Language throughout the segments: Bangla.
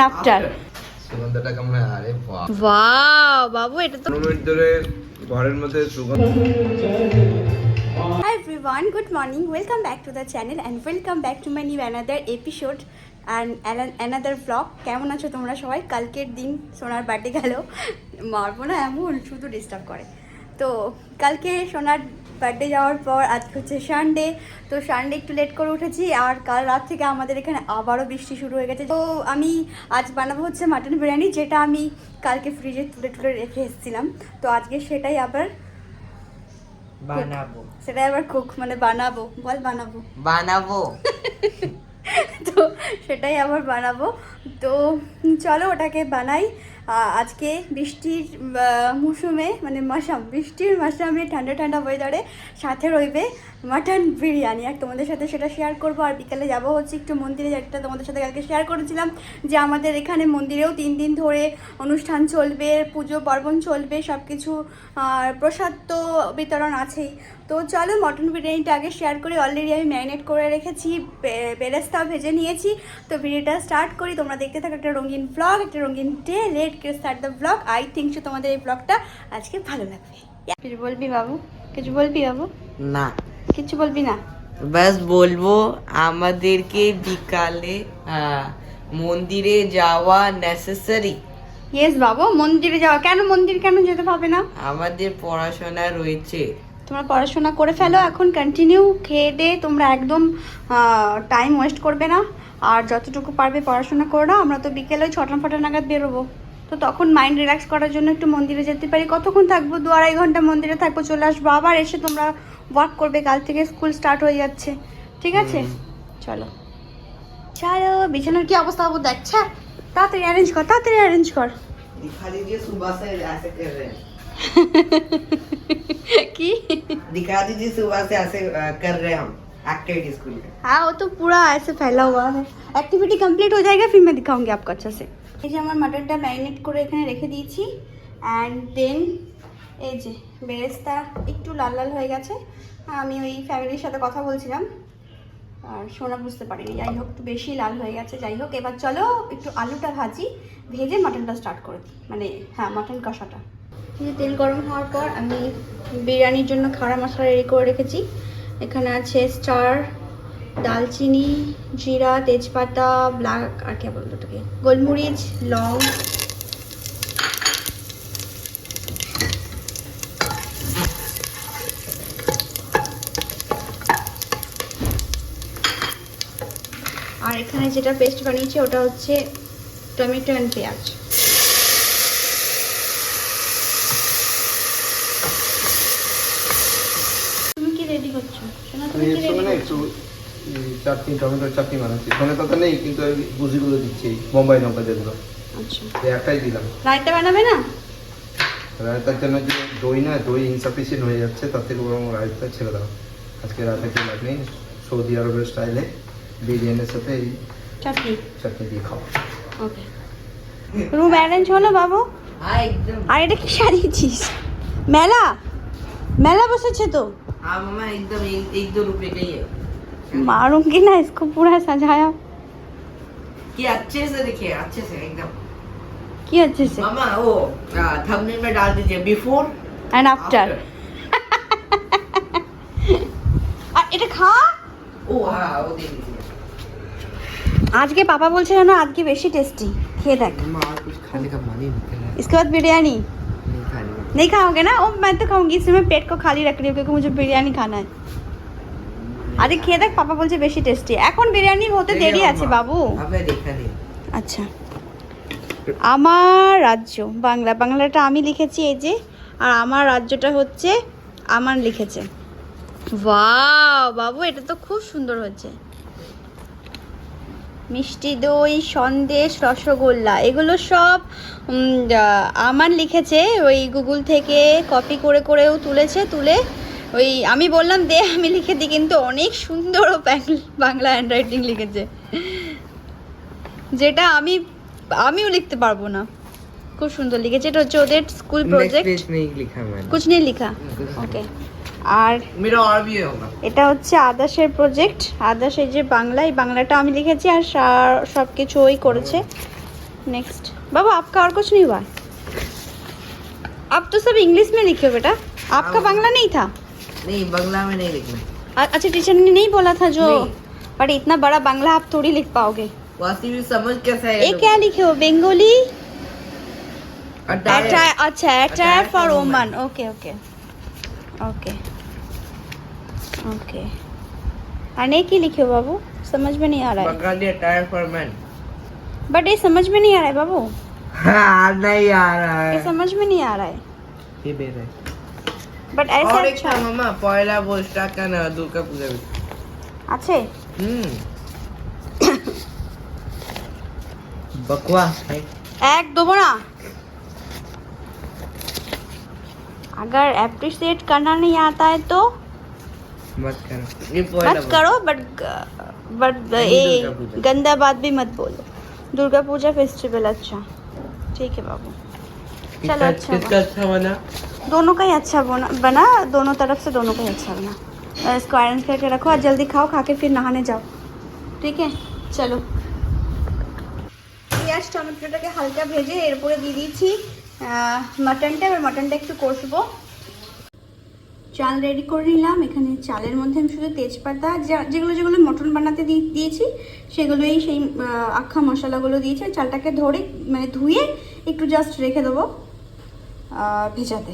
আফটার কেমন বাবু এটা তো good morning welcome back to the channel and back to episode and কেমন আছো তোমরা সবাই? কালকের দিন সোনার বাড়ি গেল। মারবো না এমন শুধু ডিস্টার্ব করে। তো কালকে সোনার বার্থডে যাওয়ার পর আজকে হচ্ছে সানডে তো সানডে একটু লেট করে উঠেছি আর কাল রাত থেকে আমাদের এখানে আবারও বৃষ্টি শুরু হয়ে গেছে। তো আমি আজ বানাবো হচ্ছে মাটন বিরিয়ানি যেটা আমি কালকে ফ্রিজে তুলে তুলে রেখে এসেছিলাম। তো আজকে সেটাই আবার বানাবো। সেটা আবার কুক মানে বানাবো। বল বানাবো। বানাবো। তো সেটাই আবার বানাবো। তো চলো ওটাকে বানাই। আজকে বৃষ্টির মৌসুমে মানে মশাম বৃষ্টির মশামে ঠান্ডা ঠান্ডা ওয়েদারে সাথে রইবে মাটন বিরিয়ানি। আর তোমাদের সাথে সেটা শেয়ার করব। আর বিকালে যাব হচ্ছে একটু মন্দিরে। যেটা তোমাদের সাথে কালকে শেয়ার করেছিলাম যে আমাদের এখানে মন্দিরেও তিন দিন ধরে অনুষ্ঠান চলবে পুজো পার্বণ চলবে সব কিছু আর প্রসাদ তো বিতরণ আছেই। তো চলো মটন বিরিয়ানিটা আগে শেয়ার করি। অলরেডি আমি ম্যারিনেট করে রেখেছি বে- বেরেস্তাও ভেজে নিয়েছি। তো ভিডিওটা স্টার্ট করি। তোমরা দেখতে থাকো একটা রঙিন ব্লগ একটা রঙিন day let K start the blog I think so তোমাদের এই ব্লগটা আজকে ভালো লাগবে। কিছু বলবি বাবু? কিছু বলবি বাবু? না। কিছু বলবি না? বাস বলব আমাদেরকে বিকালে মন্দিরে যাওয়া নেসেসারি ইয়েস বাবু মন্দিরে যাওয়া। কেন মন্দির কেন যেতে পাবে না? আমাদের পড়াশোনা রয়েছে। তোমরা পড়াশোনা করে ফেলো এখন কন্টিনিউ খেয়ে দে তোমরা একদম টাইম ওয়েস্ট করবে না। আর যতটুকু পারবে পড়াশোনা করো না আমরা তো বিকেলে ওই ছটা ফটা নাগাদ বেরোবো। তো তখন মাইন্ড রিল্যাক্স করার জন্য একটু মন্দিরে যেতে পারি কতক্ষণ থাকবো দু আড়াই ঘন্টা মন্দিরে থাকবো চলে আসবো আবার এসে তোমরা ওয়ার্ক করবে কাল থেকে স্কুল স্টার্ট হয়ে যাচ্ছে ঠিক আছে চলো চলো বিছানার কি অবস্থা হবো দেখছে তাড়াতাড়ি অ্যারেঞ্জ কর তাড়াতাড়ি অ্যারেঞ্জ কর दिखा दीजिए सुबह से ऐसे कर रहे हैं কি दिखा दीजिए सुबह से ऐसे अ, कर रहे हैं हम एक्टिविटी स्कूल के हाँ वो तो पूरा ऐसे फैला हुआ है एक्टिविटी कंप्लीट हो जाएगा फिर मैं दिखाऊंगी आपको अच्छा से এই যে আমার মাটনটা ম্যারিনেট করে এখানে রেখে দিয়েছি। অ্যান্ড দেন এই যে বেরেস্তা একটু লাল লাল হয়ে গেছে। আমি ওই ফ্যামিলির সাথে কথা বলছিলাম। আর সোনা বুঝতে পারিনি। যাই হোক, একটু বেশি লাল হয়ে গেছে। যাই হোক, এবার চলো একটু আলুটা ভাজি, ভেজে মাটনটা স্টার্ট করে দিই। মানে হ্যাঁ মাটন কষাটা। এই তেল গরম হওয়ার পর আমি বিরিয়ানির জন্য খাড়া মশলা রেডি করে রেখেছি। এখানে আছে স্টার দালচিনি জিরা তেজপাতা ব্ল্যাক আর কে বলতো ওটাকে গোলমরিচ লং। আর এখানে যেটা পেস্ট বানিয়েছি ওটা হচ্ছে টমেটো অ্যান্ড পেঁয়াজ। তুমি কি রেডি করছ? শোনা তুমি কি রেডি না একটু এই চাটনি টমেটোর চাটনি বানাচ্ছি ধনে পাতা নেই কিন্তু ওই ভুজিগুলো দিচ্ছি বোম্বাই লঙ্কা যেগুলো আচ্ছা এই একটাই দিলাম রায়তা বানাবে না রায়তার জন্য যে দই না দই ইনসাফিসিয়েন্ট হয়ে যাচ্ছে তার থেকে বরং রায়তা ছেড়ে দাও আজকে রাতে কি লাগনি সৌদি আরবের স্টাইলে বিরিয়ানির সাথে এই চাটনি চাটনি দিয়ে খাওয়া ওকে রুম অ্যারেঞ্জ হলো বাবু हाँ एकदम আর এটা কি সারিয়েছিস মেলা মেলা বসেছে তো हाँ मामा एकदम एक, एक दो रुपए का ही है मारूंगी ना इसको पूरा सजाया कि अच्छे से देखिए अच्छे से एकदम কি হচ্ছে সে मामा वो थंबनेल में डाल दीजिए बिफोर অ্যান্ড আফটার আর এটা খা ओ हाँ वो दे दीजिए আজকে পাপা বলছে না আজকে বেশি টেস্টি খেয়ে দেখ मामा और कुछ खाने का मन ही नहीं कर रहा है। इसके बाद बिरयानी नहीं खाने का नहीं खाओगे ना ओ मैं तो खाऊंगी इसलिए मैं पेट को खाली रख रही हूँ क्योंकि मुझे बिरयानी खाना है আরে খেয়ে দেখ পাপা বলছে বেশি টেস্টি এখন বিরিয়ানি হতে দেরি আছে বাবু। আচ্ছা। আমার রাজ্য বাংলা। বাংলাটা আমি লিখেছি এই যে আর আমার রাজ্যটা হচ্ছে আমার লিখেছে। ওয়াও বাবু এটা তো খুব সুন্দর হচ্ছে মিষ্টি দই সন্দেশ রসগোল্লা এগুলো সব আমার লিখেছে ওই গুগল থেকে কপি করে করেও তুলেছে তুলে ওই আমি বললাম দে আমি লিখে দিই কিন্তু অনেক সুন্দর ও ব্যাং- বাংলা হ্যান্ড রাইটিং লিখেছে যেটা আমি আমিও লিখতে পারবো না খুব সুন্দর লিখেছে এটা হচ্ছে ওদের স্কুল नेक्स्ट প্রজেক্ট पेज नहीं लिखा मैंने कुछ नहीं लिखा ओके আর मेरा और भी होगा এটা হচ্ছে আদাসের প্রজেক্ট আদাস এই যে বাংলা এই বাংলাটা আমি লিখেছি আর সব কিছু ওই করেছে नेक्स्ट बाबा आपका और कुछ नहीं हुआ आप तो सब इंग्लिश में लिखे हो बेटा आपका हाँ। बांग्ला नहीं था नहीं बंगला में नहीं लिखना। अच्छा टीचर ने नहीं बोला था जो। पर इतना बड़ा बांग्ला आप थोड़ी लिख पाओगे। वासी भी समझ कैसा है ये क्या लिखे हो बेंगोली? अच्छा attire for woman okay okay. Okay. Okay. अने की लिखे हो बाबू समझ में नहीं आ रहा है। Bengali attire for man but ये समझ में नहीं आ रहा है बाबू। हाँ नहीं आ रहा ये है समझ में नहीं आ रहा है। ये बेर है। বাট আর একটা মামা পয়লা বৈশাখ না দুর্গা পূজা আছে হুম বকওয়া এক দেবো না अगर एप्रिशिएट करना नहीं आता है तो? मत करो। ये मत करो बट बट ये गंदा बात भी मत बोलो। दुर्गा पूजा फेस्टिवल अच्छा। ठीक है बाबू। चलो अच्छा अच्छा बना? दोनों का ही अच्छा बना बना दोनों तरफ से दोनों का ही अच्छा बना अ, इसको अरेंज करके रखो और जल्दी खाओ खा के फिर नहाने जाओ ঠিক আছে চলো পেঁয়াজ টমেটোটাকে হালকা ভেজে এরপরে দিয়ে দিয়েছি আহ, মাটনটা এবার মাটনটা একটু কষবো চাল রেডি করে নিলাম এখানে চালের মধ্যে আমি শুধু তেজপাতা যা- যেগুলো যেগুলো মটন বানাতে দিয়ে- দিয়েছি সেগুলোই সেই আহ, আখা মশলাগুলো দিয়েছি আর চালটাকে ধরে মানে ধুয়ে একটু জাস্ট রেখে দেবো আহ, ভেজাতে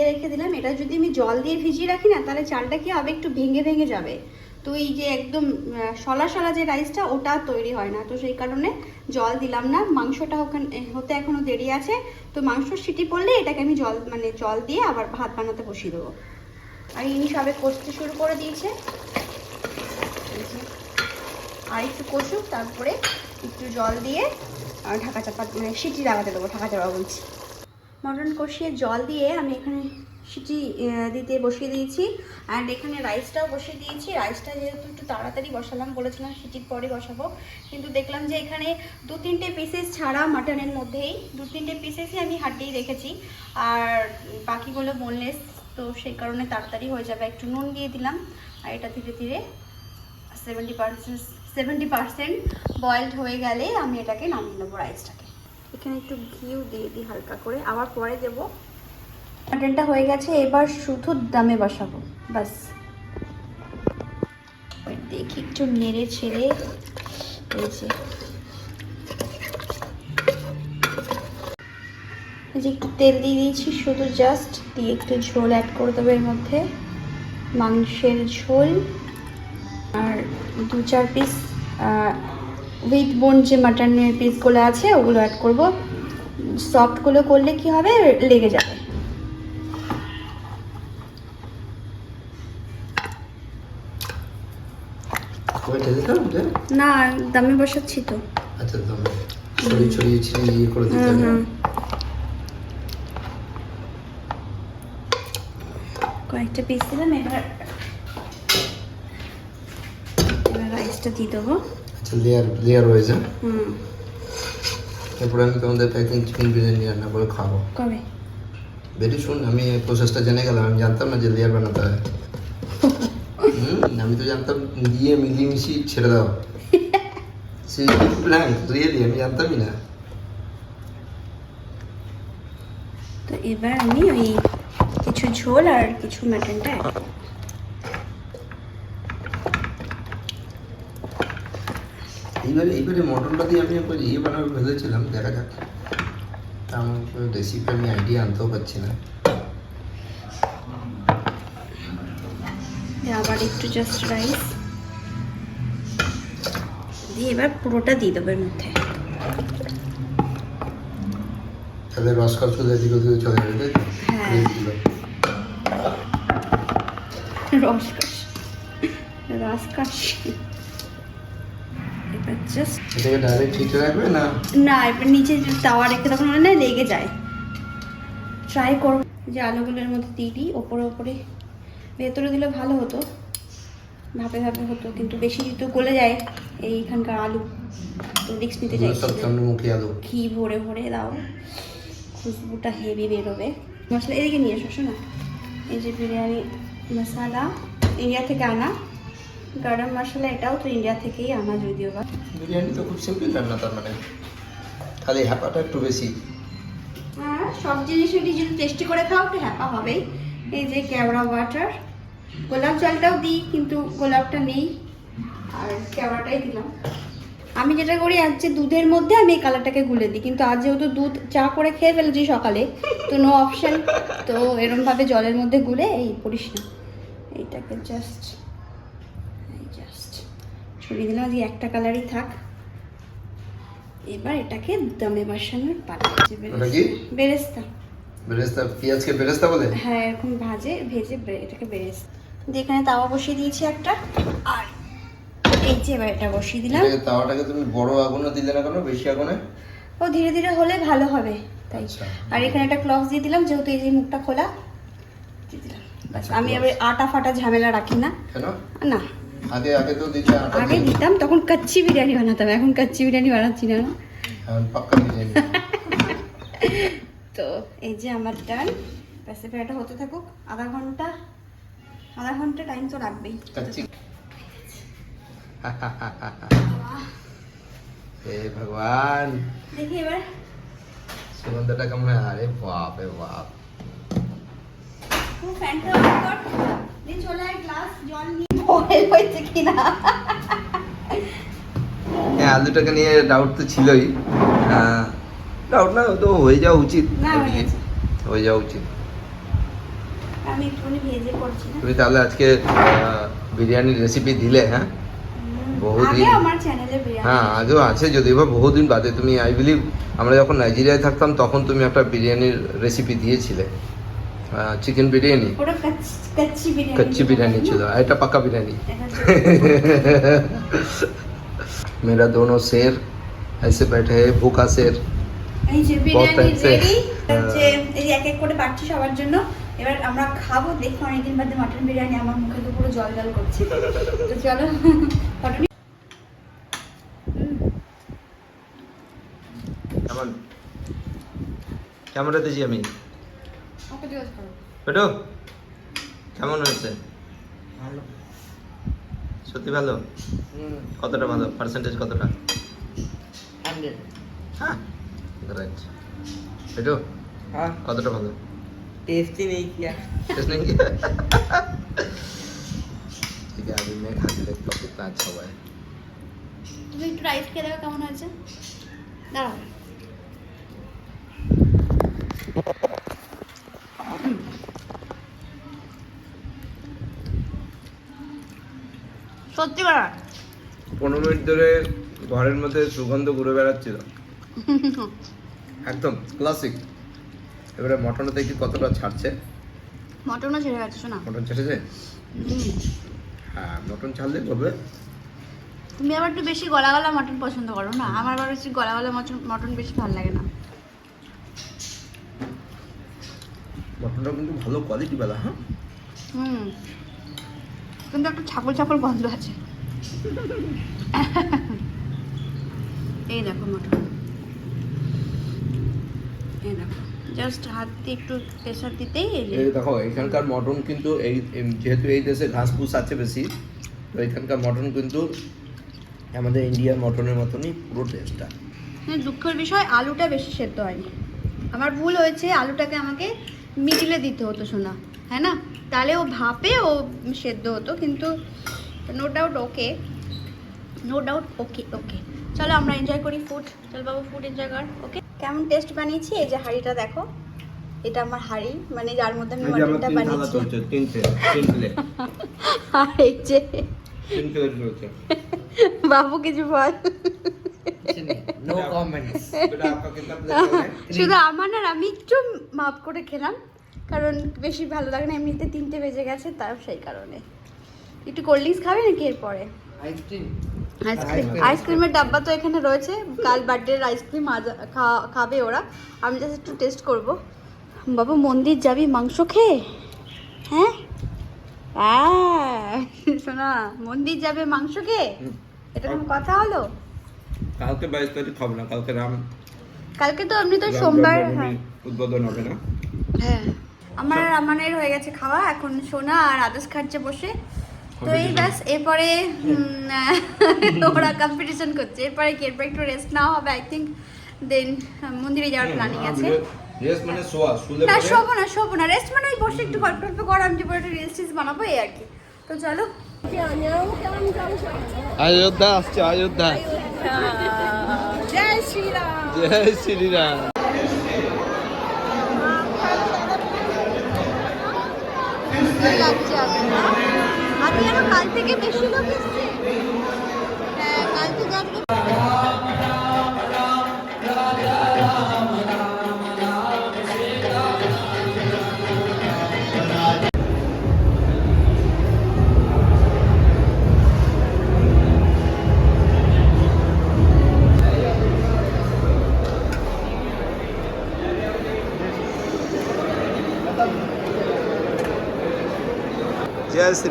ধুয়ে রেখে দিলাম। এটা যদি আমি জল দিয়ে ভিজিয়ে রাখি না, তাহলে চালটা কি হবে? একটু ভেঙে ভেঙে যাবে। তো এই যে একদম সলা সলা যে রাইসটা ওটা তৈরি হয় না। তো সেই কারণে জল দিলাম না। মাংসটা ওখানে হতে এখনও দেরি আছে। তো মাংস সিটি পড়লে এটাকে আমি জল মানে জল দিয়ে আবার ভাত বানাতে বসিয়ে দেবো। আর ইনি সবে কষতে শুরু করে দিয়েছে। আর একটু কষুক, তারপরে একটু জল দিয়ে ঢাকা চাপা মানে সিটি লাগাতে দেবো। ঢাকা চাপা বলছি। মটন কষিয়ে জল দিয়ে আমি এখানে সিটি দিতে বসিয়ে দিয়েছি। অ্যান্ড এখানে রাইসটাও বসিয়ে দিয়েছি। রাইসটা যেহেতু একটু তাড়াতাড়ি বসালাম, বলেছিলাম সিটির পরে বসাবো। কিন্তু দেখলাম যে এখানে দু তিনটে পিসেস ছাড়া মাটনের মধ্যেই দু তিনটে পিসেসই আমি হাড্ডিই রেখেছি। আর বাকিগুলো বোনলেস তো সেই কারণে তাড়াতাড়ি হয়ে যাবে। একটু নুন দিয়ে দিলাম। আর এটা ধীরে ধীরে seventy percent seventy percent boiled হয়ে গেলে আমি এটাকে নামিয়ে নেব রাইসটাকে এখানে একটু ঘিও দিয়ে দিই হালকা করে। আবার পরে দেব। মাটনটা হয়ে গেছে, এবার শুধু দামে বসাবো বাস দেখি একটু নেড়ে ছেড়ে, এই যে। একটু তেল দিয়ে দিয়েছি, শুধু জাস্ট দিয়ে একটু ঝোল অ্যাড করে দেবো এর মধ্যে। মাংসের ঝোল, আর দু চার পিস উইথ বোন যে মাটনের পিসগুলো আছে ওগুলো অ্যাড করব। সফটগুলো করলে কি হবে? লেগে যাবে। না দামে বসাচ্ছি তো। আচ্ছা দম। ছড়িয়ে ছড়িয়ে ছিঁড়ে ইয়ে করে দিতে হুম হবে। হুম কয়েকটা পিস দিলাম এবার এবার রাইসটা দিয়ে দেবো। লেয়ার লেয়ার হয়েছে হুম। এরপরে আমি তোমাদের একদিন চিকেন বিরিয়ানি রান্না করে খাব। কবে? ভেরি শুন আমি প্রসেসটা জেনে গেলাম। আমি জানতাম না যে লেয়ার বানাতে হয়। আমি তো জানতাম দিয়ে মিলিয়ে মিশিয়ে ছেড়ে দাও। সে প্ল্যান রিয়েলি আমি জানতামই না। তো এবার আমি ওই কিছু ঝোল আর কিছু মাটনটা অ্যাড করব এইবারে এইবারে মটনটা দিয়ে আমি একবার ইয়ে বানাবো ভেবেছিলাম দেখা যাক তা আমার রেসিপি আমি আইডিয়া আনতেও পারছি না আবার একটু জাস্ট রাইস দিয়ে এবার পুরোটা দিয়ে দেবো এর মধ্যে তাহলে রসকার চলে এদিকে ওদিকে চলে যাবে? হ্যাঁ। এই দিলো। রসকাশ রসকাশ এবার জাস্ট এটাকে ডাইরেক্ট হিটে রাখবে না? না এবার নিচে তাওয়া রেখে তখন না লেগে যায়। ট্রাই করব যে আলুগুলোর মধ্যে দিয়ে দিই ওপরে ওপরে। ভেতরে দিলে ভালো হতো। ভাপে ভাপে হতো কিন্তু বেশি তো গলে যায় এইখানকার আলু তো রিক্স নিতে আলু। ঘি ভরে ভরে দাও। খুশবুটা হেভি বেরোবে। মশলা এদিকে নিয়ে এসো শোনো। এই যে বিরিয়ানি মশলা ইন্ডিয়া থেকে আনা। গরম মশলা এটাও তো ইন্ডিয়া থেকেই আনা যদিও বা। বিরিয়ানি তো খুব সিম্পল রান্না তার মানে খালি হ্যাপাটা একটু বেশি। হ্যাঁ সব জিনিসেরই যদি টেস্টি করে খাও একটু হ্যাপা হবেই। এই যে কেওড়া ওয়াটার গোলাপ জলটাও দিই কিন্তু গোলাপটা নেই। আর কেওড়াটাই দিলাম। আমি যেটা করি আজ যে দুধের মধ্যে আমি এই কালারটাকে গুলে দিই কিন্তু আজ যেহেতু দুধ চা করে খেয়ে ফেলেছি সকালে তো নো অপশান তো এরমভাবে জলের মধ্যে গুলে এই পড়িস না। এইটাকে জাস্ট ছড়িয়ে দিলাম আজকে একটা কালারই থাক। এবার এটাকে দমে বসানোর পালা বেরেস্তা। বেরেস্তা। পেঁয়াজকে বেরেস্তা বলে? হ্যাঁ এরকম ভাজে ভেজে এটাকে বেরেস্তা। যেখানে তাওয়া বসিয়ে দিয়েছি একটা। আর এই যে এবার এটা বসিয়ে দিলাম। তাওয়াটাকে তুমি বড় আগুনে দিলে না কেন বেশি আগুনে? ও ধীরে ধীরে হলে ভালো হবে তাই। আচ্ছা। আর এখানে একটা ক্লথ দিয়ে দিলাম যেহেতু এই যে মুখটা খোলা দিয়ে দিলাম। আচ্ছা, আমি। এবার আটা ফাটা ঝামেলা রাখি না। কেন? না। আগে আগে তো আটা আগে দিতাম তখন কাচ্চি বিরিয়ানি বানাতাম। এখন কাচ্চি বিরিয়ানি বানাচ্ছি না। পাক্কা বিরিয়ানি। তো এই যে আমার ডান ব্যাস হতে থাকুক। আধা ঘণ্টা আধা ঘণ্টা টাইম তো লাগবেই। কাচ্চি। হে ভগবান। দেখি এবার। সুগন্ধটা কেমন আরে বাপ। রে বাপ ফ্যানটা চলে আয় গ্লাস জল নিয়ে বয়েল হয়েছে কিনা? হ্যাঁ আলুটাকে নিয়ে ডাউট তো ছিলই। ডাউট না তো হয়ে যাওয়া উচিত হয়ে যাওয়া উচিত। আমি একটুখানি ভেজে করছি তুমি তাহলে আজকে বিরিয়ানির রেসিপি দিলে হ্যাঁ? বহুদিন। হ্যাঁ আগেও আছে যদিও বা বহুদিন বাদে। তুমি আই বিলিভ আমরা যখন নাইজেরিয়ায় থাকতাম তখন তুমি একটা বিরিয়ানির রেসিপি দিয়েছিলে। চিকেন বিরিয়ানি ওটা কাচ্চি কাচ্চি বিরিয়ানি কচ্চি বিরিয়ানি ছিল আর এটা পাকা বিরিয়ানি এটা হচ্ছে- मेरा दोनों शेर ऐसे बैठे हैं भूखा शेर এই যে बहुत বিরিয়ানি टाइम से। রেডি হচ্ছে এই যে এক এক করে পাচ্ছি সবার জন্য এবার আমরা খাবো দেখি অনেকদিন বাদে মাটন বিরিয়ানি আমার মুখে তো পুরো জল জল করছে তো চলো ফটো নি- হুম, কেমন কেমন রেখেছি আমি ওকে জিজ্ঞেস করো বেটো কেমন হয়েছে ভালো সত্যি ভালো কতটা ভালো পার্সেন্টেজ কতটা হান্ড্রেড হ্যাঁ গ্রেট বেটো हाँ কতটা ভালো टेस्ट ही नहीं किया टेस्ट नहीं किया ठीक है अभी मैं खा के देखता हूँ कितना अच्छा हुआ है তুমি একটু রাইস খেয়ে দেখো কেমন হয়েছে দাঁড়াও সত্যি করা পনেরো মিনিট ধরে ঘরের মধ্যে সুগন্ধ ঘুরে বেড়াচ্ছিল। একদম ক্লাসিক এবারে মটনটা দেখি কতটা ছাড়ছে। মটনও ছেড়ে গেছে শোনা। মটন ছেড়েছে? হ্যাঁ মটন ছাড়লে করবে। তুমি আবার একটু বেশি গলা গলা মটন পছন্দ করো না? আমার আবার বেশি গলা গলা মটন মটন বেশি ভালো লাগে না। মটনটা কিন্তু ভালো কোয়ালিটি বেলা হ্যাঁ? হুম। কিন্তু একটা ছাপল ছাপল গন্ধ আছে। এই দেখো মটন এই দেখো জাস্ট হাত দিয়ে একটু প্রেশার দিতেই এই দেখো এখানকার মটন কিন্তু এই যেহেতু এই দেশে ঘাস ফুস আছে বেশি তো এখানকার মটন কিন্তু আমাদের ইন্ডিয়ার মটনের মতনই পুরো টেস্টটা হ্যাঁ, দুঃখের বিষয় আলুটা বেশি সেদ্ধ হয়নি। আমার ভুল হয়েছে আলুটাকে আমাকে মিডিলে দিতে হতো শোনা হ্যাঁ না তাহলে ও ভাপে ও সেদ্ধ হতো কিন্তু no doubt okay no doubt okay okay চলো আমরা এনজয় করি ফুড চল বাবু ফুড এনজয় কর ওকে কেমন টেস্ট বানিয়েছি? এই যে হাঁড়িটা দেখো। এটা আমার হাঁড়ি মানে যার মধ্যে আমি মাটনটা বানিয়েছি। এই যে। বাবু কিছু বল। শুধু আমার আর আমি একটু মাপ করে খেলাম। কারণ বেশি ভালো লাগে না এমনিতে তিনটে বেজে গেছে তার সেই কারণে। একটু কোল্ড ড্রিঙ্কস খাবে নাকি এরপরে? আইসক্রিম আইসক্রিম আইসক্রিমের ডাব্বা তো এখানে রয়েছে কাল বার্থডের আইসক্রিম খাবে ওরা। আমি জাস্ট একটু টেস্ট করব। বাবু মন্দির যাবি মাংস খেয়ে? হ্যাঁ? হ্যাঁ শোনা মন্দির যাবে মাংস খেয়ে? এটা কোনো কথা হলো? কালকে বাইশ তারিখ খাব না কালকে রাম কালকে তো এমনি তো সোমবার হ্যাঁ। উদ্বোধন হবে না? হ্যাঁ। আমার আর আমানের হয়ে গেছে খাওয়া এখন সোনা আর আদেশ খাচ্ছে বসে। তো এই ব্যাস এরপরে ওরা কম্পিটিশন করছে। এরপরে কি? এরপরে একটু রেস্ট নেওয়া হবে আই থিঙ্ক দেন মন্দিরে যাওয়ার প্ল্যানিং আছে। রেস্ট মানে শোয়া শুলে না শোবো না শোবো না। রেস্ট মানে ওই বসে একটু গল্প টল্প করা আমি যে পরে একটা রিলস টিলস বানাবো এই আর কি। তো চলো। অযোধ্যা আসছে অযোধ্যা জয় শ্রীরাম জয় শ্রীরাম। লাগছে আজকে আজকে যেন কাল থেকে বেশি লোক এসছে। হ্যাঁ কাল থেকে আজকে